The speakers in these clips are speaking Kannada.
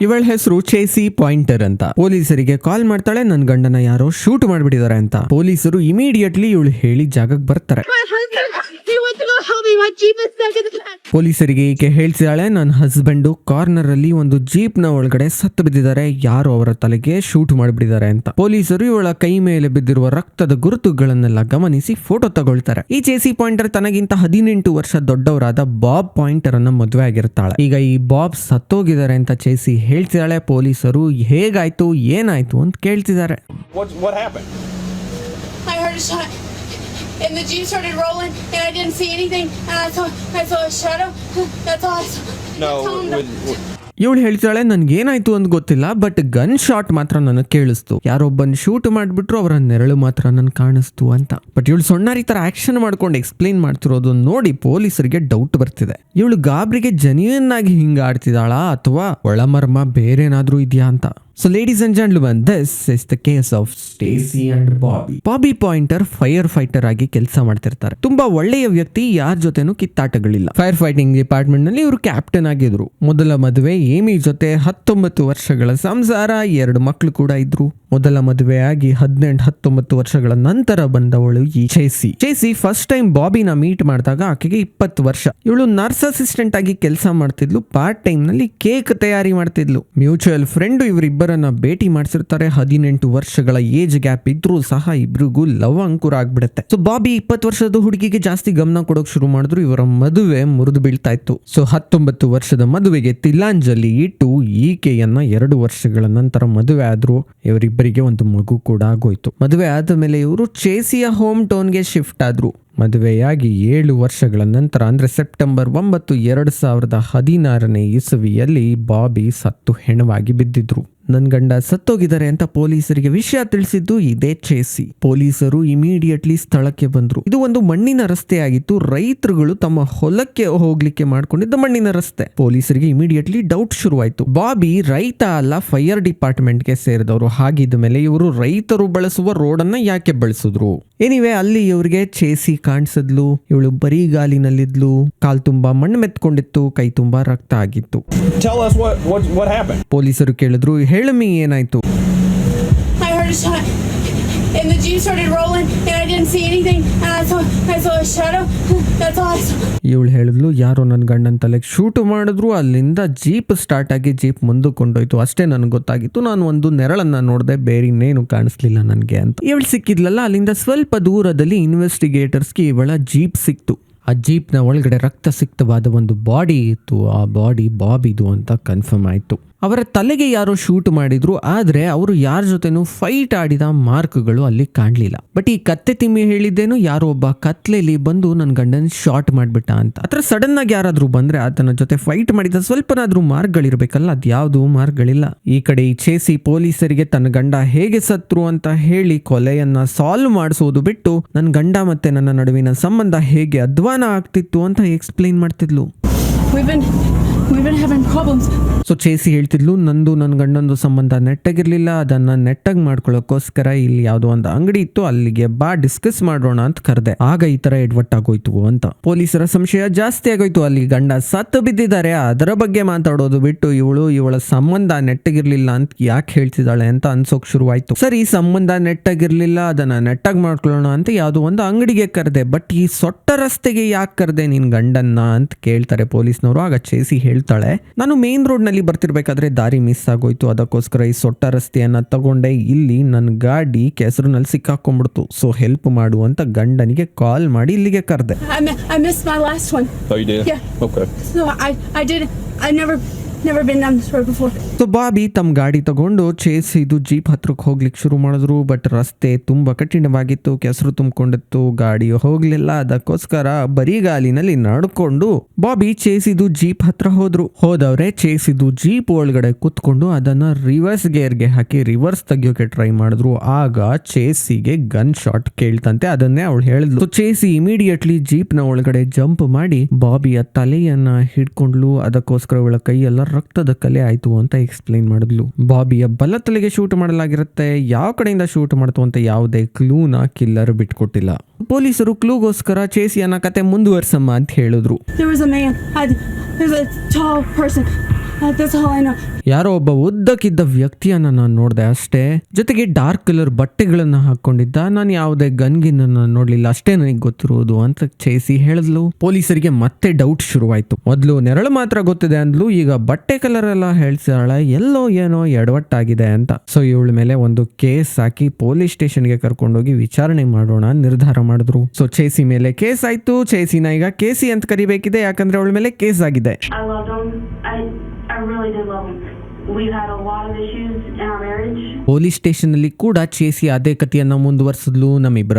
ಇವಳ ಹೆಸರು ಚೇಸಿ ಪಾಯಿಂಟರ್ ಅಂತ. ಪೊಲೀಸರಿಗೆ ಕಾಲ್ ಮಾಡ್ತಾಳೆ, ನನ್ ಗಂಡನ ಯಾರೋ ಶೂಟ್ ಮಾಡ್ಬಿಟ್ಟಿದ್ದಾರೆ ಅಂತ. ಪೊಲೀಸರು ಇಮಿಡಿಯೇಟ್ಲಿ ಇವಳು ಹೇಳಿ ಜಾಗಕ್ಕೆ ಬರ್ತಾರೆ. ಪೊಲೀಸರಿಗೆ ಈಕೆ ಹೇಳ್ತಿದ್ದಾಳೆ ನನ್ನ ಹಸ್ಬೆಂಡು ಕಾರ್ನರ್ ಅಲ್ಲಿ ಒಂದು ಜೀಪ್ನ ಒಳಗಡೆ ಸತ್ತು ಬಿದ್ದಿದ್ದಾರೆ. ಯಾರು ಅವರ ತಲೆಗೆ ಶೂಟ್ ಮಾಡಿಬಿಟ್ಟಿದ್ದಾರೆ ಅಂತ. ಪೊಲೀಸರು ಇವಳ ಕೈ ಮೇಲೆ ಬಿದ್ದಿರುವ ರಕ್ತದ ಗುರುತುಗಳನ್ನೆಲ್ಲ ಗಮನಿಸಿ ಫೋಟೋ ತಗೊಳ್ತಾರೆ. ಈ ಜೆಸಿ ಪಾಯಿಂಟರ್ ತನಗಿಂತ ಹದಿನೆಂಟು ವರ್ಷ ದೊಡ್ಡವರಾದ ಬಾಬ್ ಪಾಯಿಂಟರ್ ಅನ್ನ ಮದುವೆ ಆಗಿರ್ತಾಳೆ. ಈಗ ಈ ಬಾಬ್ ಸತ್ತೋಗಿದ್ದಾರೆ ಅಂತ ಚೇಸಿ ಹೇಳ್ತಿದ್ದಾಳೆ. ಪೊಲೀಸರು ಹೇಗಾಯ್ತು? ಏನಾಯ್ತು? ಅಂತ ಕೇಳ್ತಿದ್ದಾರೆ. And the jeep started rolling, and I didn't see anything. And I saw, I saw a shadow. That's all I saw. No, with, with- ಇವಳು ಹೇಳ್ತಾಳೆ ನನ್ಗೇನಾಯ್ತು ಅಂತ ಗೊತ್ತಿಲ್ಲ ಬಟ್ ಗನ್ ಶಾಟ್ ಮಾತ್ರ ನನಗೆ ಕೇಳಿಸ್ತು ಯಾರೊಬ್ಬನ್ ಶೂಟ್ ಮಾಡಿಬಿಟ್ರು ಅವರ ನೆರಳು ಮಾತ್ರ ನನ್ ಕಾಣಿಸ್ತು ಅಂತ ಬಟ್ ಇವಳು ಸೊಣ್ಣಾರಿ ತರ ಆಕ್ಷನ್ ಮಾಡ್ಕೊಂಡು ಎಕ್ಸ್ಪ್ಲೈನ್ ಮಾಡ್ತಿರೋದು ನೋಡಿ ಪೊಲೀಸರಿಗೆ ಡೌಟ್ ಬರ್ತಿದೆ ಇವಳು ಗಾಬ್ರಿಗೆ ಜೆನ್ಯೂನ್ ಆಗಿ ಹಿಂಗ ಆಡ್ತಿದ್ದಾಳಾ ಅಥವಾ ಒಳಮರ್ಮ ಬೇರೆನಾದ್ರೂ ಇದೆಯಾ ಅಂತ so ladies and gentleman this is the case of Stacey and Bobby Bobby Pointer fire fighter ಆಗಿ ಕೆಲಸ ಮಾಡ್ತಿರ್ತಾರೆ. ತುಂಬಾ ಒಳ್ಳೆಯ ವ್ಯಕ್ತಿ, ಯಾರ ಜೊತೆನೂ ಕಿತ್ತಾಟಗಳಿಲ್ಲ. ಫೈರ್ ಫೈಟಿಂಗ್ ಡಿಪಾರ್ಟ್ಮೆಂಟ್ನಲ್ಲಿ ಇವರು ಕ್ಯಾಪ್ಟನ್ ಆಗಿದ್ರು. ಮೊದಲ ಮದುವೆ, ಏಮಿ ಜೊತೆ ಹತ್ತೊಂಬತ್ತು ವರ್ಷಗಳ ಸಂಸಾರ, ಎರಡು ಮಕ್ಕಳು ಕೂಡ ಇದ್ರು. ಮೊದಲ ಮದುವೆಯಾಗಿ ಹದಿನೆಂಟು, ಹತ್ತೊಂಬತ್ತು ವರ್ಷಗಳ ನಂತರ ಬಂದವಳು ಈ ಚೇಸಿ. ಚೇಸಿ ಫಸ್ಟ್ ಟೈಮ್ ಬಾಬಿನ ಮೀಟ್ ಮಾಡಿದಾಗ ಆಕೆಗೆ ಇಪ್ಪತ್ತು ವರ್ಷ. ಇವಳು ನರ್ಸ್ ಅಸಿಸ್ಟೆಂಟ್ ಆಗಿ ಕೆಲಸ ಮಾಡ್ತಿದ್ಲು ಪಾರ್ಟ್ ಟೈಮ್ನಲ್ಲಿ ಕೇಕ್ ತಯಾರಿ ಮಾಡ್ತಿದ್ಲು. ಮ್ಯೂಚುವಲ್ ಫ್ರೆಂಡ್ ಇವರಿಬ್ಬರನ್ನ ಭೇಟಿ ಮಾಡಿಸಿರ್ತಾರೆ. ಹದಿನೆಂಟು ವರ್ಷಗಳ ಏಜ್ ಗ್ಯಾಪ್ ಇದ್ರೂ ಸಹ ಇಬ್ರಿಗೂ ಲವ್ ಅಂಕುರ ಆಗ್ಬಿಡುತ್ತೆ. ಸೊ ಬಾಬಿ ಇಪ್ಪತ್ತು ವರ್ಷದ ಹುಡುಗಿಗೆ ಜಾಸ್ತಿ ಗಮನ ಕೊಡೋಕೆ ಶುರು ಮಾಡಿದ್ರು, ಇವರ ಮದುವೆ ಮುರಿದು ಬೀಳ್ತಾ ಇತ್ತು. ಸೊ ಹತ್ತೊಂಬತ್ತು ವರ್ಷದ ಮದುವೆಗೆ ತಿಲಾಂಜಲಿ ಇಟ್ಟು ಈಕೆಯನ್ನ ಎರಡು ವರ್ಷಗಳ ನಂತರ ಮದುವೆ ಆದ್ರು. ಇವರಿಬ್ಬರಿಗೆ ಒಂದು ಮಗು ಕೂಡ ಆಗೋಯ್ತು. ಮದುವೆ ಆದ ಮೇಲೆ ಇವರು ಚೇಸಿಯ ಹೋಮ್ ಟೌನ್ಗೆ ಶಿಫ್ಟ್ ಆದ್ರು. ಮದುವೆಯಾಗಿ ಏಳು ವರ್ಷಗಳ ನಂತರ, ಅಂದ್ರೆ ಸೆಪ್ಟೆಂಬರ್ ಒಂಬತ್ತು, ಎರಡು ಸಾವಿರದ ಹದಿನಾರನೇ ಇಸವಿಯಲ್ಲಿ ಬಾಬಿ ಸತ್ತು ಹೆಣವಾಗಿ ಬಿದ್ದಿದ್ರು. ನನ್ ಗಂಡ ಸತ್ತೋಗಿದ್ದಾರೆ ಅಂತ ಪೊಲೀಸರಿಗೆ ವಿಷಯ ತಿಳಿಸಿದ್ದು ಇದೇ ಚೇಸಿ ಪೊಲೀಸರು ಇಮಿಡಿಯೇಟ್ಲಿ ಸ್ಥಳಕ್ಕೆ ಬಂದ್ರು. ಇದು ಒಂದು ಮಣ್ಣಿನ ರಸ್ತೆ ಆಗಿತ್ತು. ರೈತರುಗಳು ತಮ್ಮ ಹೊಲಕ್ಕೆ ಹೋಗ್ಲಿಕ್ಕೆ ಮಾಡ್ಕೊಂಡಿದ್ದ ಮಣ್ಣಿನ ರಸ್ತೆ. ಪೊಲೀಸರಿಗೆ ಇಮಿಡಿಯೇಟ್ಲಿ ಡೌಟ್ ಶುರುವಾಯಿತು. ಬಾಬಿ ರೈತ ಅಲ್ಲ ಫೈರ್ ಡಿಪಾರ್ಟ್ಮೆಂಟ್ಗೆ ಸೇರಿದವರು. ಹಾಗಿದ್ದ ಮೇಲೆ ಇವರು ರೈತರು ಬಳಸುವ ರೋಡನ್ನ ಯಾಕೆ ಬಳಸಿದ್ರು? ಎನಿವೆ ಅಲ್ಲಿ ಇವ್ರಿಗೆ ಚೇಸಿ ಕಾಣಿಸಿದ್ಲು ಇವಳು ಬರೀ ಗಾಲಿನಲ್ಲಿದ್ಲು ಕಾಲ್ ತುಂಬಾ ಮಣ್ಣು ಮೆತ್ಕೊಂಡಿತ್ತು ಕೈ ತುಂಬಾ ರಕ್ತ ಆಗಿತ್ತು. ಪೊಲೀಸರು ಕೇಳಿದ್ರು ಹೇಳಮಿ ಏನಾಯ್ತು? And the jeep started rolling, and I didn't see anything. And I saw, I saw a shadow, ಇವಳು ಹೇಳಿದ್ಲು, ಯಾರೋ ನನ್ನ ಗಂಡನ ತಲೆಗೆ ಶೂಟ್ ಮಾಡಿದ್ರು, ಅಲ್ಲಿಂದ ಜೀಪ್ ಸ್ಟಾರ್ಟ್ ಆಗಿ ಜೀಪ್ ಮುಂದಕ್ಕೆ ಕೊಂಡೋಯ್ತು. ಅಷ್ಟೇ ನನಗೆ ಗೊತ್ತಾಗಿತ್ತು. ನಾನು ಒಂದು ನೆರಳನ್ನ ನೋಡಿದೆ, ಬೇರೆ ಇನ್ನೇನು ಕಾಣಿಸ್ಲಿಲ್ಲ ನನಗೆ ಅಂತ. ಇವಳು ಸಿಕ್ಕಿದ್ಲಲ್ಲ, ಅಲ್ಲಿಂದ ಸ್ವಲ್ಪ ದೂರದಲ್ಲಿ ಇನ್ವೆಸ್ಟಿಗೇಟರ್ಸ್ಗೆ ಇವಳ ಜೀಪ್ ಸಿಕ್ತು. ಆ ಜೀಪ್ನ ಒಳಗಡೆ ರಕ್ತ ಸಿಕ್ತವಾದ ಒಂದು ಬಾಡಿ ಇತ್ತು. ಆ ಬಾಡಿ ಬಾಬಿದು ಅಂತ ಕನ್ಫರ್ಮ್ ಆಯ್ತು. ಅವರ ತಲೆಗೆ ಯಾರೋ ಶೂಟ್ ಮಾಡಿದ್ರು, ಆದರೆ ಅವರು ಯಾರ ಜೊತೆನೂ ಫೈಟ್ ಆಡಿದ ಮಾರ್ಕ್ಗಳು ಅಲ್ಲಿ ಕಾಣಲಿಲ್ಲ. ಬಟ್ ಈ ಕತ್ತೆ ತಿಮ್ಮಿ ಹೇಳಿದ್ದೇನು, ಯಾರೋ ಒಬ್ಬ ಕತ್ಲೆಯಲ್ಲಿ ಬಂದು ನನ್ನ ಗಂಡನ್ ಶಾರ್ಟ್ ಮಾಡ್ಬಿಟ್ಟ ಅಂತ. ಹತ್ರ ಸಡನ್ ಆಗಿ ಯಾರಾದರೂ ಬಂದ್ರೆ ಆತನ ಜೊತೆ ಫೈಟ್ ಮಾಡಿದ ಸ್ವಲ್ಪನಾದ್ರೂ ಮಾರ್ಕ್ಗಳಿರ್ಬೇಕಲ್ಲ ಅದ್ ಯಾವ್ದು ಮಾರ್ಕ್ಗಳಿಲ್ಲ. ಈ ಕಡೆ ಈ ಚೇಸಿ ಪೊಲೀಸರಿಗೆ ತನ್ನ ಗಂಡ ಹೇಗೆ ಸತ್ರು ಅಂತ ಹೇಳಿ ಕೊಲೆಯನ್ನ ಸಾಲ್ವ್ ಮಾಡಿಸೋದು ಬಿಟ್ಟು ನನ್ನ ಗಂಡ ಮತ್ತೆ ನನ್ನ ನಡುವಿನ ಸಂಬಂಧ ಹೇಗೆ ಅಧ್ವಾನ ಆಗ್ತಿತ್ತು ಅಂತ ಎಕ್ಸ್ಪ್ಲೈನ್ ಮಾಡ್ತಿದ್ಲು. ಸೊ ಚೇಸಿ ಹೇಳ್ತಿದ್ಲು, ನಂದು ನನ್ನ ಗಂಡಂದು ಸಂಬಂಧ ನೆಟ್ಟಾಗಿರ್ಲಿಲ್ಲ, ಅದನ್ನ ನೆಟ್ಟಾಗಿ ಮಾಡ್ಕೊಳ್ಳೋಕ್ಕೋಸ್ಕರ ಇಲ್ಲಿ ಯಾವುದೋ ಒಂದು ಅಂಗಡಿ ಇತ್ತು, ಅಲ್ಲಿಗೆ ಬಾ ಡಿಸ್ಕಸ್ ಮಾಡೋಣ ಅಂತ ಕರೆದೆ. ಆಗ ಈ ತರ ಎಡ್ವಟ್ಟಾಗೋಯ್ತು ಅಂತ. ಪೊಲೀಸರ ಸಂಶಯ ಜಾಸ್ತಿ ಆಗೋಯ್ತು. ಅಲ್ಲಿ ಗಂಡ ಸತ್ತು ಬಿದ್ದಿದ್ದಾರೆ. ಅದರ ಬಗ್ಗೆ ಮಾತಾಡೋದು ಬಿಟ್ಟು, ಇವಳು, ಇವಳ ಸಂಬಂಧ ನೆಟ್ಟಗಿರ್ಲಿಲ್ಲ ಅಂತ ಯಾಕೆ ಹೇಳ್ತಿದ್ದಾಳೆ ಅಂತ ಅನ್ಸೋಕ್ ಶುರುವಾಯ್ತು. ಸರಿ, ಸಂಬಂಧ ನೆಟ್ಟಾಗಿರ್ಲಿಲ್ಲ, ಅದನ್ನ ನೆಟ್ಟಾಗಿ ಮಾಡ್ಕೊಳ್ಳೋಣ ಅಂತ ಯಾವುದೋ ಒಂದು ಅಂಗಡಿಗೆ ಕರೆದೆ. ಬಟ್ ಈ ಸೊಟ್ಟ ರಸ್ತೆಗೆ ಯಾಕೆ ಕರೆದೆ ನಿನ್ ಗಂಡನ್ನ? ಅಂತ ಕೇಳ್ತಾರೆ ಪೊಲೀಸ್ನವರು. ಆಗ ಚೇಸಿ ಹೇಳ್ತಾಳೆ ನಾನು ಮೇನ್ ರೋಡ್ನಲ್ಲಿ ಬರ್ತಿರ್ಬೇಕಾದ್ರೆ ದಾರಿ ಮಿಸ್ ಆಗೋಯ್ತು. ಅದಕ್ಕೋಸ್ಕರ ಈ ಸೊಟ್ಟ ರಸ್ತೆಯನ್ನ ತಗೊಂಡೆ. ಇಲ್ಲಿ ನನ್ನ ಗಾಡಿ ಕೆಸರಿನಲ್ಲಿ ಸಿಕ್ಕಾಕೊಂಡ್ಬಿಡ್ತು. ಸೊ ಹೆಲ್ಪ್ ಮಾಡು ಅಂತ ಗಂಡನಿಗೆ ಕಾಲ್ ಮಾಡಿ ಇಲ್ಲಿಗೆ ಕರೆದೆ. ಸೊ ಬಾಬಿ ತಮ್ಮ ಗಾಡಿ ತಗೊಂಡು ಚೇಸ್ ಇದು ಜೀಪ್ ಹತ್ರಕ್ಕೆ ಹೋಗ್ಲಿಕ್ಕೆ ಶುರು ಮಾಡಿದ್ರು ಬಟ್ ರಸ್ತೆ ತುಂಬಾ ಕಠಿಣವಾಗಿತ್ತು, ಕೆಸರು ತುಂಬಿಕೊಂಡಿತ್ತು ಗಾಡಿ ಹೋಗ್ಲಿಲ್ಲ. ಅದಕ್ಕೋಸ್ಕರ ಬರಿಗಾಲಿನಲ್ಲಿ ನಡ್ಕೊಂಡು ಬಾಬಿ ಚೇಸಿದು ಜೀಪ್ ಹತ್ರ ಹೋದ್ರು. ಹೋದವ್ರೆ ಚೇಸಿದು ಜೀಪ್ ಒಳಗಡೆ ಕುತ್ಕೊಂಡು ಅದನ್ನ ರಿವರ್ಸ್ ಗೇರ್ಗೆ ಹಾಕಿ ರಿವರ್ಸ್ ತೆಗಿಯೋಕೆ ಟ್ರೈ ಮಾಡಿದ್ರು. ಆಗ ಚೇಸಿಗೆ ಗನ್ ಶಾಟ್ ಕೇಳ್ತಂತೆ. ಅದನ್ನೇ ಅವಳು ಹೇಳಿದ್ಲು. ಚೇಸಿ ಇಮಿಡಿಯೇಟ್ಲಿ ಜೀಪ್ನ ಒಳಗಡೆ ಜಂಪ್ ಮಾಡಿ ಬಾಬಿಯ ತಲೆಯನ್ನ ಹಿಡ್ಕೊಂಡ್ಲು. ಅದಕ್ಕೋಸ್ಕರ ಅವಳ ಕೈಯೆಲ್ಲ ರಕ್ತದ ಕಲೆ ಆಯ್ತು ಅಂತ ಎಕ್ಸ್ಪ್ಲೈನ್ ಮಾಡಿದ್ಲು. ಬಾಬಿಯ ಬಲತಲೆಗೆ ಶೂಟ್ ಮಾಡಲಾಗಿರುತ್ತೆ, ಯಾವ ಕಡೆಯಿಂದ ಶೂಟ್ ಮಾಡ್ತು ಅಂತ ಯಾವುದೇ ಕ್ಲೂನ ಕಿಲ್ಲರ್ ಬಿಟ್ಕೊಟ್ಟಿಲ್ಲ. ಪೊಲೀಸರು ಕ್ಲೂಗೋಸ್ಕರ ಚೇಸಿಯನ್ನ ಕತೆ ಮುಂದುವರ್ಸಮ್ಮ ಅಂತ ಹೇಳಿದ್ರು. That's all I know. ಯಾರೋ ಒಬ್ಬ ಉದ್ದಕ್ಕಿದ್ದ ವ್ಯಕ್ತಿಯನ್ನ ನಾನು ನೋಡಿದೆ ಅಷ್ಟೇ. ಜೊತೆಗೆ ಡಾರ್ಕ್ ಕಲರ್ ಬಟ್ಟೆಗಳನ್ನ ಹಾಕೊಂಡಿದ್ದ ನಾನು ಯಾವುದೇ ಗನ್ಗಿನ ನೋಡ್ಲಿಲ್ಲ. ಅಷ್ಟೇ ನನಗೆ ಗೊತ್ತಿರುವುದು ಅಂತ ಚೇಸಿ ಹೇಳಿದ್ಲು. ಪೊಲೀಸರಿಗೆ ಮತ್ತೆ ಡೌಟ್ ಶುರುವಾಯ್ತು. ಮೊದಲು ನೆರಳು ಮಾತ್ರ ಗೊತ್ತಿದೆ ಅಂದ್ಲು. ಈಗ ಬಟ್ಟೆ ಕಲರ್ ಎಲ್ಲ ಹೇಳ್ಸಾಳ ಎಲ್ಲೋ ಏನೋ ಎಡವಟ್ಟಾಗಿದೆ ಅಂತ. ಸೊ ಇವಳ ಮೇಲೆ ಒಂದು ಕೇಸ್ ಹಾಕಿ ಪೊಲೀಸ್ ಸ್ಟೇಷನ್ಗೆ ಕರ್ಕೊಂಡೋಗಿ ವಿಚಾರಣೆ ಮಾಡೋಣ ನಿರ್ಧಾರ ಮಾಡಿದ್ರು. ಸೊ ಚೇಸಿ ಮೇಲೆ ಕೇಸ್ ಆಯ್ತು. ಚೇಸಿನ ಈಗ ಕೇಸಿ ಅಂತ ಕರಿಬೇಕಿದೆ. ಯಾಕಂದ್ರೆ ಅವಳ ಮೇಲೆ ಕೇಸ್ ಆಗಿದೆ. I loved him. Really did love him. Police station ಅಲ್ಲಿ ಕೂಡ ಚೇಸಿ ಅದೇ ಕಥೆಯನ್ನ ಮುಂದುವರಿಸಿದ್ಲು. ನಮ್ಮಿಬ್ಬರ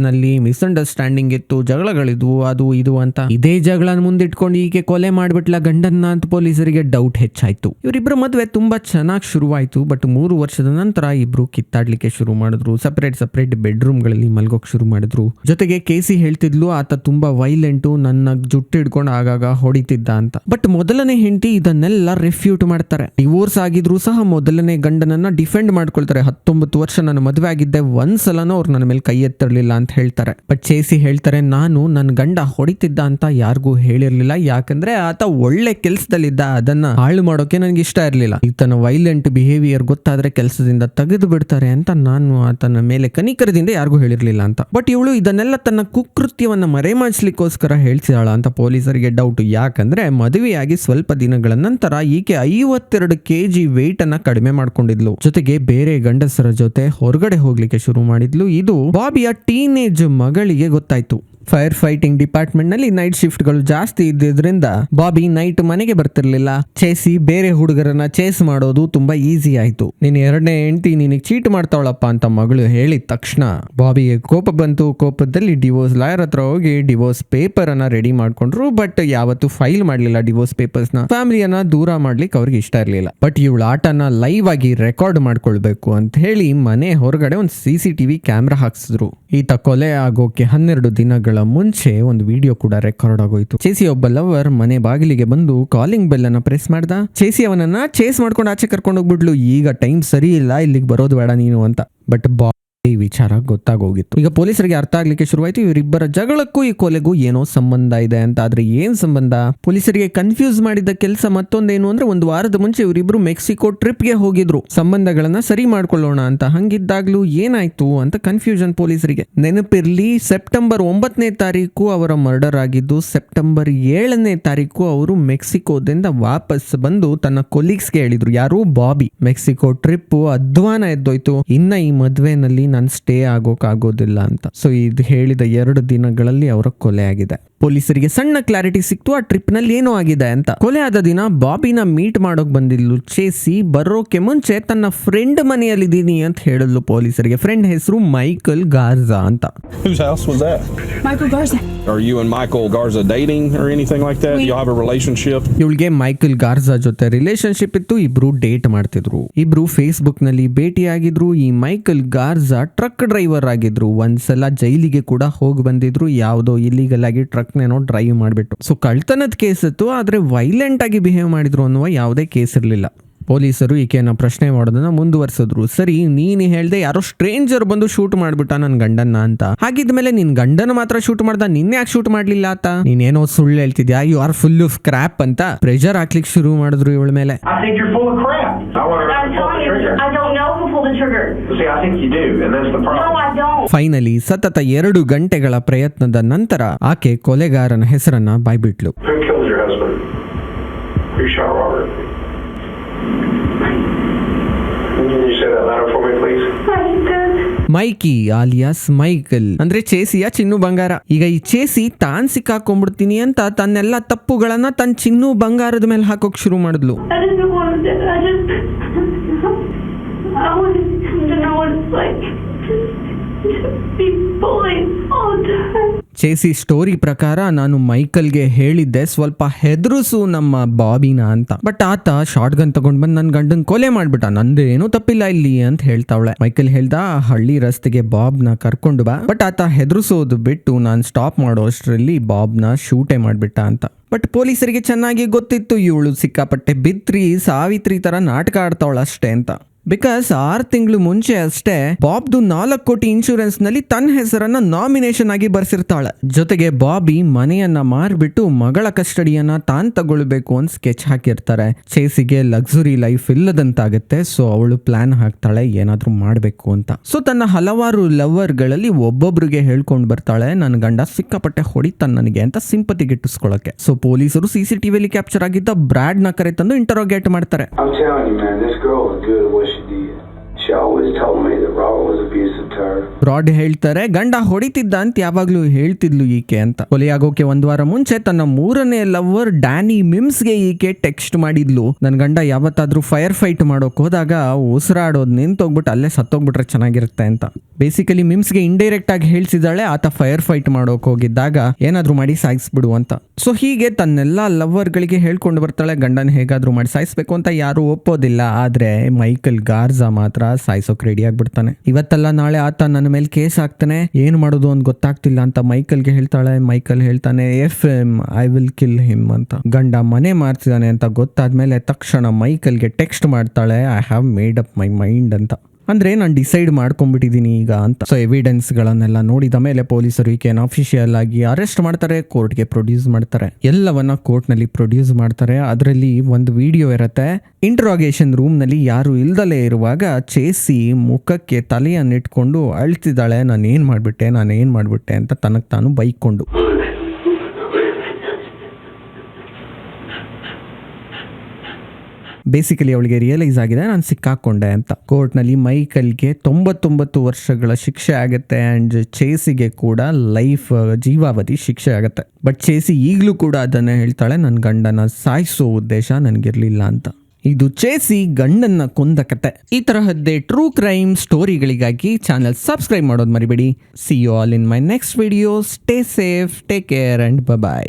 ನಲ್ಲಿ ಮಿಸ್ಅಂಡರ್ಸ್ಟ್ಯಾಂಡಿಂಗ್ ಇತ್ತು, ಜಗಳಗಳಿದ್ವು, ಅದು ಇದು ಅಂತ. ಇದೇ ಜಗಳ ಮುಂದಿಟ್ಕೊಂಡು ಈಕೆ ಕೊಲೆ ಮಾಡ್ಬಿಟ್ಲ ಗಂಡನ್ನ ಅಂತ ಪೊಲೀಸರಿಗೆ ಡೌಟ್ ಹೆಚ್ಚಾಯ್ತು. ಇವರಿಬ್ಬರ ಮದುವೆ ತುಂಬಾ ಚೆನ್ನಾಗಿ ಶುರುವಾಯ್ತು ಬಟ್ ಮೂರು ವರ್ಷದ ನಂತರ ಇಬ್ರು ಕಿತ್ತಾಡ್ಲಿಕ್ಕೆ ಶುರು ಮಾಡಿದ್ರು. ಸಪರೇಟ್ ಸಪರೇಟ್ ಬೆಡ್ರೂಮ್ಗಳಲ್ಲಿ ಮಲ್ಗೋಕ್ ಶುರು ಮಾಡಿದ್ರು. ಜೊತೆಗೆ ಕೇಸಿ ಹೇಳ್ತಿದ್ಲು, ಆತ ತುಂಬಾ ವೈಲೆಂಟು ನನ್ನ ಜುಟ್ಟು ಹಿಡ್ಕೊಂಡು ಆಗಾಗ ಹೊಡಿತಿದ್ದ ಅಂತ. ಬಟ್ ಮೊದಲನೇ ಹೆಂಡತಿ ಇದನ್ನೆಲ್ಲ ರೆಫ್ಯೂಟ್ ಮಾಡ್ತಾರೆ. ಡಿವೋರ್ಸ್ ಆಗಿದ್ರು ಸಹ ಮೊದಲನೇ ಗಂಡನನ್ನ ಡಿಫೆಂಡ್ ಮಾಡ್ಕೊಳ್ತಾರೆ. ಹತ್ತೊಂಬತ್ತು ವರ್ಷ ನಾನು ಮದುವೆ ಆಗಿದ್ದೆ. ಒಂದ್ಸಲನೂ ಅವ್ರು ನನ್ನ ಮೇಲೆ ಕೈ ಎತ್ತಿರಲಿಲ್ಲ ಅಂತ ಹೇಳ್ತಾರೆ. ಬಟ್ ಚೇಸಿ ಹೇಳ್ತಾರೆ, ನಾನು ನನ್ನ ಗಂಡ ಹೊಡಿತಿದ್ದ ಅಂತ ಯಾರಿಗೂ ಹೇಳಿರ್ಲಿಲ್ಲ. ಯಾಕಂದ್ರೆ ಆತ ಒಳ್ಳೆ ಕೆಲಸದಲ್ಲಿದ್ದ. ಅದನ್ನ ಹಾಳು ಮಾಡೋಕೆ ನನಗೆ ಇಷ್ಟ ಇರಲಿಲ್ಲ. ಈತನ ವೈಲೆಂಟ್ ಬಿಹೇವಿಯರ್ ಗೊತ್ತಾದ್ರೆ ಕೆಲಸದಿಂದ ತೆಗೆದು ಬಿಡ್ತಾರೆ ಅಂತ ನಾನು ಆತನ ಮೇಲೆ ಕನಿಕರದಿಂದ ಯಾರಿಗೂ ಹೇಳಿರ್ಲಿಲ್ಲ ಅಂತ. ಬಟ್ ಇವಳು ಇದನ್ನೆಲ್ಲ ತನ್ನ ಕುಕೃತ್ಯವನ್ನ ಮರೆಮಾಚಲಿಕ್ಕೋಸ್ಕರ ಹೇಳ್ತಿದಾಳ ಅಂತ ಪೊಲೀಸರಿಗೆ ಡೌಟ್ ಯಾಕಂದ್ರೆ ಮದುವೆಯಾಗಿ ಸ್ವಲ್ಪ ದಿನಗಳ ನಂತರ ಈಕೆ ಐವತ್ತೆರಡು ಕೆಜಿ ವೆಯ್ಟ್ ಅನ್ನ ಕಡಿಮೆ ಮಾಡ್ಕೊಂಡಿದ್ಲು. ಜೊತೆಗೆ ಬೇರೆ ಗಂಡಸರ ಜೊತೆ ಹೊರಗಡೆ ಹೋಗ್ಲಿಕ್ಕೆ ಶುರು ಮಾಡಿದ್ಲು. ಇದು ಬಾಬಿಯ ಟೀನೇಜ್ ಮಗಳಿಗೆ ಗೊತ್ತಾಯ್ತು. ಫೈರ್ ಫೈಟಿಂಗ್ ಡಿಪಾರ್ಟ್ಮೆಂಟ್ನಲ್ಲಿ ನೈಟ್ ಶಿಫ್ಟ್ಗಳು ಜಾಸ್ತಿ ಇದ್ದಿದ್ರಿಂದ ಬಾಬಿ ನೈಟ್ ಮನೆಗೆ ಬರ್ತಿರ್ಲಿಲ್ಲ. ಚೇಸಿ ಬೇರೆ ಹುಡುಗರನ್ನ ಚೇಸ್ ಮಾಡೋದು ತುಂಬಾ ಈಸಿ ಆಯ್ತು. ನೀನ್ ಎರಡನೇ ಹೆಂಡತಿ ನಿನಗೆ ಚೀಟ್ ಮಾಡ್ತಾವಳಪ್ಪ ಅಂತ ಮಗಳು ಹೇಳಿದ ತಕ್ಷಣ ಬಾಬಿಗೆ ಕೋಪ ಬಂತು. ಕೋಪದಲ್ಲಿ ಡಿವೋರ್ಸ್ ಲಾಯರ್ ಹತ್ರ ಹೋಗಿ ಡಿವೋರ್ಸ್ ಪೇಪರ್ ಅನ್ನ ರೆಡಿ ಮಾಡ್ಕೊಂಡ್ರು. ಬಟ್ ಯಾವತ್ತು ಫೈಲ್ ಮಾಡ್ಲಿಲ್ಲ ಡಿವೋರ್ಸ್ ಪೇಪರ್ಸ್ನ ಫ್ಯಾಮಿಲಿಯನ್ನ ದೂರ ಮಾಡ್ಲಿಕ್ಕೆ ಅವ್ರಿಗೆ ಇಷ್ಟ ಇರಲಿಲ್ಲ. ಬಟ್ ಇವಳ ಆಟನ ಲೈವ್ ಆಗಿ ರೆಕಾರ್ಡ್ ಮಾಡ್ಕೊಳ್ಬೇಕು ಅಂತ ಹೇಳಿ ಮನೆ ಹೊರಗಡೆ ಒಂದು ಸಿ ಸಿ ಟಿವಿ ಕ್ಯಾಮ್ರಾ ಹಾಕ್ಸಿದ್ರು. ಈತ ಕೊಲೆ ಆಗೋಕೆ ಹನ್ನೆರಡು ದಿನಗಳ ಮುಂಚೆ ಒಂದು ವಿಡಿಯೋ ಕೂಡ ರೆಕಾರ್ಡ್ ಆಗೋಯ್ತು. ಚೇಸಿ ಒಬ್ಬ ಲವರ್ ಮನೆ ಬಾಗಿಲಿಗೆ ಬಂದು ಕಾಲಿಂಗ್ ಬೆಲ್ ಅನ್ನ ಪ್ರೆಸ್ ಮಾಡ್ದ. ಚೇಸಿ ಅವನನ್ನ ಚೇಸ್ ಮಾಡ್ಕೊಂಡು ಆಚೆ ಕರ್ಕೊಂಡು ಹೋಗ್ಬಿಡ್ಲು ಈಗ ಟೈಮ್ ಸರಿ ಇಲ್ಲ, ಇಲ್ಲಿಗೆ ಬರೋದು ಬೇಡ ನೀನು ಅಂತ. ಬಟ್ ಬಾ ಈ ವಿಚಾರ ಗೊತ್ತಾಗೋಗಿತ್ತು. ಈಗ ಪೊಲೀಸರಿಗೆ ಅರ್ಥ ಆಗ್ಲಿಕ್ಕೆ ಶುರುವಾಯಿತು, ಇವರಿಬ್ಬರ ಜಗಳಕ್ಕೂ ಈ ಕೊಲೆಗೂ ಏನೋ ಸಂಬಂಧ ಇದೆ ಅಂತ. ಆದ್ರೆ ಏನ್ ಸಂಬಂಧ? ಪೊಲೀಸರಿಗೆ ಕನ್ಫ್ಯೂಸ್ ಮಾಡಿದ ಕೆಲಸ ಮತ್ತೊಂದೇನು ಅಂದ್ರೆ ಒಂದು ವಾರದ ಮುಂಚೆ ಇವರಿಬ್ರು ಮೆಕ್ಸಿಕೋ ಟ್ರಿಪ್ಗೆ ಹೋಗಿದ್ರು. ಸಂಬಂಧಗಳನ್ನ ಸರಿ ಮಾಡ್ಕೊಳ್ಳೋಣ ಅಂತ. ಹಂಗಿದ್ದಾಗ್ಲೂ ಏನಾಯ್ತು ಅಂತ ಕನ್ಫ್ಯೂಷನ್ ಪೊಲೀಸರಿಗೆ. ನೆನಪಿರ್ಲಿ, ಸೆಪ್ಟೆಂಬರ್ ಒಂಬತ್ತನೇ ತಾರೀಕು ಅವರ ಮರ್ಡರ್ ಆಗಿದ್ದು, ಸೆಪ್ಟೆಂಬರ್ ಏಳನೇ ತಾರೀಕು ಅವರು ಮೆಕ್ಸಿಕೋದಿಂದ ವಾಪಸ್ ಬಂದು ತನ್ನ ಕೊಲೀಗ್ಸ್ಗೆ ಹೇಳಿದ್ರು. ಯಾರು? ಬಾಬಿ. ಮೆಕ್ಸಿಕೋ ಟ್ರಿಪ್ ಅಧ್ವಾನ ಎದ್ದೋಯ್ತು. ಇನ್ನ ಈ ಮದ್ವೆನಲ್ಲಿ ನಾನು ಸ್ಟೇ ಆಗೋಕ್ಕಾಗೋದಿಲ್ಲ ಅಂತ. ಸೊ ಇದು ಹೇಳಿದ ಎರಡು ದಿನಗಳಲ್ಲಿ ಅವರ ಕೊಲೆ ಆಗಿದೆ. ಪೊಲೀಸರಿಗೆ ಸಣ್ಣ ಕ್ಲಾರಿಟಿ ಸಿಕ್ತು ಆ ಟ್ರಿಪ್ನಲ್ಲಿ ಏನೋ ಆಗಿದೆ ಅಂತ. ಕೊಲೆ ಆದ ದಿನ ಬಾಬಿನ ಮೀಟ್ ಮಾಡೋಕ್ ಬಂದಿದ್ಲು. ಚೇಸಿ ಬರೋಕೆ ಮುಂಚೆ ತನ್ನ ಫ್ರೆಂಡ್ ಮನೆಯಲ್ಲಿದ್ದೀನಿ ಅಂತ ಹೇಳಿದ್ಲು ಪೊಲೀಸರಿಗೆ. ಫ್ರೆಂಡ್ ಹೆಸರು ಮೈಕಲ್ ಗಾರ್ಜಾ ಅಂತ. Whose house was that? Michael Garza. Are you and Michael Garza dating or anything like that? Y'all have a relationship? ಇವಳಿಗೆ ಮೈಕಲ್ ಗಾರ್ಜಾ ಜೊತೆ ರಿಲೇಶನ್ಶಿಪ್ ಇತ್ತು. ಇಬ್ರು ಡೇಟ್ ಮಾಡ್ತಿದ್ರು. ಇಬ್ರು ಫೇಸ್ಬುಕ್ನಲ್ಲಿ ಭೇಟಿಯಾಗಿದ್ರು. ಈ ಮೈಕಲ್ ಗಾರ್ಜಾ ಟ್ರಕ್ ಡ್ರೈವರ್ ಆಗಿದ್ರು. ಒಂದ್ಸಲ ಜೈಲಿಗೆ ಕೂಡ ಹೋಗಿ ಬಂದಿದ್ರು. ಯಾವುದೋ ಇಲ್ಲಿಗಲ್ ಆಗಿ ಟ್ರಕ್ ನೇನೋ ಡ್ರೈವ್ ಮಾಡಿಬಿಟ್ಟು ಸೊ ಕಳ್ತನದ ಕೇಸ್ ಇತ್ತು ಆದರೆ ವೈಲೆಂಟ್ ಆಗಿ ಬಿಹೇವ್ ಮಾಡಿದ್ರು ಅನ್ನುವ ಯಾವುದೇ ಕೇಸ್ ಇರಲಿಲ್ಲ ಪೊಲೀಸರು ಈಕೆಯನ್ನು ಪ್ರಶ್ನೆ ಮಾಡೋದನ್ನ ಮುಂದುವರಿಸಿದ್ರು ಸರಿ ನೀನು ಹೇಳ್ದೆ ಯಾರೋ ಸ್ಟ್ರೇಂಜರ್ ಬಂದು ಶೂಟ್ ಮಾಡ್ಬಿಟ್ಟ ನನ್ನ ಗಂಡನ್ನ ಅಂತ ಹಾಗಿದ್ಮೇಲೆ ನಿನ್ ಗಂಡನ ಮಾತ್ರ ಶೂಟ್ ಮಾಡ್ದ ನಿನ್ನೆ ಯಾಕೆ ಶೂಟ್ ಮಾಡ್ಲಿಲ್ಲ ಆತ ನೀನೇನೋ ಸುಳ್ಳು ಹೇಳ್ತಿದ್ಯಾ you are full of crap ಅಂತ ಪ್ರೆಷರ್ ಹಾಕ್ಲಿಕ್ಕೆ ಶುರು ಮಾಡಿದ್ರು ಇವಳ ಮೇಲೆ I. I don't know who pulled the trigger. See, think you do, and that's the No. I don't. Finally ಸತತ ಎರಡು ಗಂಟೆಗಳ ಪ್ರಯತ್ನದ ನಂತರ ಆಕೆ ಕೊಲೆಗಾರನ ಹೆಸರನ್ನ ಬಾಯ್ಬಿಟ್ಲು. ಮೈಕಿ ಆಲಿಯಾಸ್ ಮೈಕಲ್ ಅಂದ್ರೆ ಚೇಸಿಯ ಚಿನ್ನು ಬಂಗಾರ. ಈಗ ಈ ಚೇಸಿ ತಾನ್ ಸಿಕ್ಕ ಹಾಕೊಂಡ್ಬಿಡ್ತೀನಿ ಅಂತ ತನ್ನೆಲ್ಲ ತಪ್ಪುಗಳನ್ನ ತನ್ನ ಚಿನ್ನು ಬಂಗಾರದ ಮೇಲೆ ಹಾಕೋಕ್ ಶುರು ಮಾಡಿದ್ಲು. ಚೇಸಿ ಸ್ಟೋರಿ ಪ್ರಕಾರ ನಾನು ಮೈಕಲ್ಗೆ ಹೇಳಿದ್ದೆ, ಸ್ವಲ್ಪ ಹೆದರುಸು ನಮ್ಮ ಬಾಬಿನ ಅಂತ. ಬಟ್ ಆತ ಶಾರ್ಟ್ ಗನ್ ತಗೊಂಡ್ ಬಂದ್ ನನ್ ಗಂಡನ್ ಕೊಲೆ ಮಾಡ್ಬಿಟ್ಟ. ನಂದೇನು ತಪ್ಪಿಲ್ಲ ಇಲ್ಲಿ ಅಂತ ಹೇಳ್ತಾವಳೆ. ಮೈಕಲ್ ಹೇಳ್ದ "ಆ ಹಳ್ಳಿ ರಸ್ತೆಗೆ ಬಾಬ್ನ ಕರ್ಕೊಂಡು ಬಾ. ಬಟ್ ಆತ ಹೆದರ್ಸೋದು ಬಿಟ್ಟು ನಾನು ಸ್ಟಾಪ್ ಮಾಡೋ ಅಷ್ಟರಲ್ಲಿ ಬಾಬ್ನ ಶೂಟೇ ಮಾಡ್ಬಿಟ್ಟ ಅಂತ. ಬಟ್ ಪೊಲೀಸರಿಗೆ ಚೆನ್ನಾಗಿ ಗೊತ್ತಿತ್ತು, ಇವಳು ಸಿಕ್ಕಾಪಟ್ಟೆ ಬಿತ್ರಿ, ಸಾವಿತ್ರಿ ತರ ನಾಟಕ ಆಡ್ತಾವಳ ಅಷ್ಟೇ ಅಂತ. ಬಿಕಾಸ್ ಆರು ತಿಂಗಳು ಮುಂಚೆ ಅಷ್ಟೇ, ಬಾಬ್ದು ನಾಲ್ಕು ಕೋಟಿ ಇನ್ಶೂರೆನ್ಸ್ನಲ್ಲಿ ತನ್ನ ಹೆಸರನ್ನ ನಾಮಿನೇಷನ್ ಆಗಿ ಬರ್ಸಿರ್ತಾಳೆ. ಜೊತೆಗೆ ಬಾಬಿ ಮನೆಯನ್ನ ಮಾರ್ಬಿಟ್ಟು ಮಗಳ ಕಸ್ಟಡಿಯನ್ನ ತಾನ್ ತಗೊಳ್ಬೇಕು ಅಂತ ಸ್ಕೆಚ್ ಹಾಕಿರ್ತಾರೆ. ಚೇಸಿಗೆ ಲಕ್ಸುರಿ ಲೈಫ್ ಇಲ್ಲದಂತಾಗುತ್ತೆ ಸೊ ಅವಳು ಪ್ಲಾನ್ ಹಾಕ್ತಾಳೆ, ಏನಾದ್ರೂ ಮಾಡಬೇಕು ಅಂತ. ಸೊ ತನ್ನ ಹಲವಾರು ಲವರ್ಗಳಲ್ಲಿ ಒಬ್ಬೊಬ್ರಿಗೆ ಹೇಳ್ಕೊಂಡು ಬರ್ತಾಳೆ, ನನ್ನ ಗಂಡ ಸಿಕ್ಕಾಪಟ್ಟೆ ಹೊಡಿತಾನೆ ನನಗೆ ಅಂತ ಸಿಂಪತಿ ಗಿಟ್ಟಿಸ್ಕೊಳ್ಳೋಕೆ ಸೊ ಪೊಲೀಸರು ಸಿ ಸಿ ಟಿವಿಯಲ್ಲಿ ಕ್ಯಾಪ್ಚರ್ ಆಗಿದ್ದ ಬ್ರಾಡ್ನ ಕರೆ ತಂದು ಇಂಟರೋಗೇಟ್ ಮಾಡ್ತಾರೆ. I'm telling you, man, this girl was good at what she did. She always told me that Robert was abusive to her. ರಾಡ್ ಹೇಳ್ತಾರೆ ಗಂಡ ಹೊಡಿತಿದ್ದ ಅಂತ ಯಾವಾಗ್ಲೂ ಹೇಳ್ತಿದ್ಲು ಈಕೆ ಅಂತ ಕೊಲೆಯಾಗೋಕೆ ಒಂದ್ ವಾರ ಮುಂಚೆ ತನ್ನ ಮೂರನೇ ಲವರ್ ಡ್ಯಾನಿ ಮಿಮ್ಸ್ಗೆ ಈಕೆ ಟೆಕ್ಸ್ಟ್ ಮಾಡಿದ್ಲು ನನ್ ಗಂಡ ಯಾವತ್ತಾದ್ರೂ ಫೈರ್ ಫೈಟ್ ಮಾಡೋಕ್ ಹೋದಾಗ ಉಸಿರಾಡೋದ್ ನಿಂತೋಗ್ಬಿಟ್ಟು ಅಲ್ಲೇ ಸತ್ತೋಗ್ಬಿಟ್ರೆ ಚೆನ್ನಾಗಿರುತ್ತೆ ಅಂತ ಬೇಸಿಕಲಿ ಮಿಮ್ಸ್ಗೆ ಇಂಡೈರೆಕ್ಟ್ ಆಗಿ ಹೇಳ್ಸಿದಾಳೆ ಆತ ಫೈರ್ ಫೈಟ್ ಮಾಡೋಕೆ ಹೋಗಿದ್ದಾಗ ಏನಾದರೂ ಮಾಡಿ ಸಾಯಿಸ್ಬಿಡು ಅಂತ. ಸೊ ಹೀಗೆ ತನ್ನೆಲ್ಲ ಲವರ್ಗಳಿಗೆ ಹೇಳ್ಕೊಂಡು ಬರ್ತಾಳೆ, ಗಂಡನ ಹೇಗಾದರೂ ಮಾಡಿ ಸಾಯಿಸ್ಬೇಕು ಅಂತ ಯಾರು ಒಪ್ಪೋದಿಲ್ಲ. ಆದ್ರೆ ಮೈಕಲ್ ಗಾರ್ಜಾ ಮಾತ್ರ ಸಾಯಿಸೋಕೆ ರೆಡಿ ಆಗ್ಬಿಡ್ತಾನೆ. ಇವತ್ತಲ್ಲ ನಾಳೆ ಆತ ನನ್ನ ಮೇಲೆ ಕೇಸ್ ಆಗ್ತಾನೆ ಏನು ಮಾಡೋದು ಅಂತ ಗೊತ್ತಾಗ್ತಿಲ್ಲ ಅಂತ ಮೈಕಲ್ಗೆ ಹೇಳ್ತಾಳೆ. ಮೈಕಲ್ ಹೇಳ್ತಾನೆ F M I will kill him ಅಂತ. ಗಂಡ ಮನೆ ಮಾರ್ತಿದ್ದಾನೆ ಅಂತ ಗೊತ್ತಾದ್ಮೇಲೆ ತಕ್ಷಣ ಮೈಕಲ್ಗೆ ಟೆಕ್ಸ್ಟ್ ಮಾಡ್ತಾಳೆ I have made up my mind ಅಂತ. ಅಂದ್ರೆ ನಾನು ಡಿಸೈಡ್ ಮಾಡ್ಕೊಂಡ್ಬಿಟ್ಟಿದ್ದೀನಿ ಈಗ ಅಂತ. ಸೊ ಎವಿಡೆನ್ಸ್ ಗಳನ್ನೆಲ್ಲ ನೋಡಿದ ಮೇಲೆ ಪೊಲೀಸರು ಈಕೆಯನ್ನು ಅಫಿಷಿಯಲ್ ಆಗಿ ಅರೆಸ್ಟ್ ಮಾಡ್ತಾರೆ ಕೋರ್ಟ್ಗೆ ಪ್ರೊಡ್ಯೂಸ್ ಮಾಡ್ತಾರೆ. ಎಲ್ಲವನ್ನ ಕೋರ್ಟ್ನಲ್ಲಿ ಪ್ರೊಡ್ಯೂಸ್ ಮಾಡ್ತಾರೆ. ಅದರಲ್ಲಿ ಒಂದು ವಿಡಿಯೋ ಇರುತ್ತೆ. ಇಂಟ್ರಾಗೇಷನ್ ರೂಮ್ನಲ್ಲಿ ಯಾರು ಇಲ್ದಲೇ ಇರುವಾಗ ಚೇಸಿ ಮುಖಕ್ಕೆ ತಲೆಯನ್ನಿಟ್ಕೊಂಡು ಅಳ್ತಿದ್ದಾಳೆ. ನಾನು ಏನು ಮಾಡ್ಬಿಟ್ಟೆ ನಾನು ಏನು ಮಾಡ್ಬಿಟ್ಟೆ ಅಂತ ತನಗೆ ತಾನು ಬೈಕೊಂಡು. ಬೇಸಿಕಲಿ ಅವಳಿಗೆ ರಿಯಲೈಸ್ ಆಗಿದೆ, ನಾನು ಸಿಕ್ಕಾಕೊಂಡೆ ಅಂತ. ಕೋರ್ಟ್ನಲ್ಲಿ ಮೈಕಲ್ಗೆ ತೊಂಬತ್ತೊಂಬತ್ತು ವರ್ಷಗಳ ಶಿಕ್ಷೆ ಆಗುತ್ತೆ ಆ್ಯಂಡ್ ಚೇಸಿಗೆ ಕೂಡ ಲೈಫ್ ಜೀವಾವಧಿ ಶಿಕ್ಷೆ ಆಗುತ್ತೆ. ಬಟ್ ಚೇಸಿ ಈಗಲೂ ಕೂಡ ಅದನ್ನು ಹೇಳ್ತಾಳೆ ನನ್ನ ಗಂಡನ ಸಾಯಿಸೋ ಉದ್ದೇಶ ನನಗಿರಲಿಲ್ಲ ಅಂತ. ಇದು ಚೇಸಿ ಗಂಡನ್ನ ಕೊಂದ ಕತೆ. ಈ ತರಹದ್ದೇ ಟ್ರೂ ಕ್ರೈಮ್ ಸ್ಟೋರಿಗಳಿಗಾಗಿ ಚಾನಲ್ ಸಬ್ಸ್ಕ್ರೈಬ್ ಮಾಡೋದು ಮರಿಬೇಡಿ. See you all in my next video stay safe take care and bye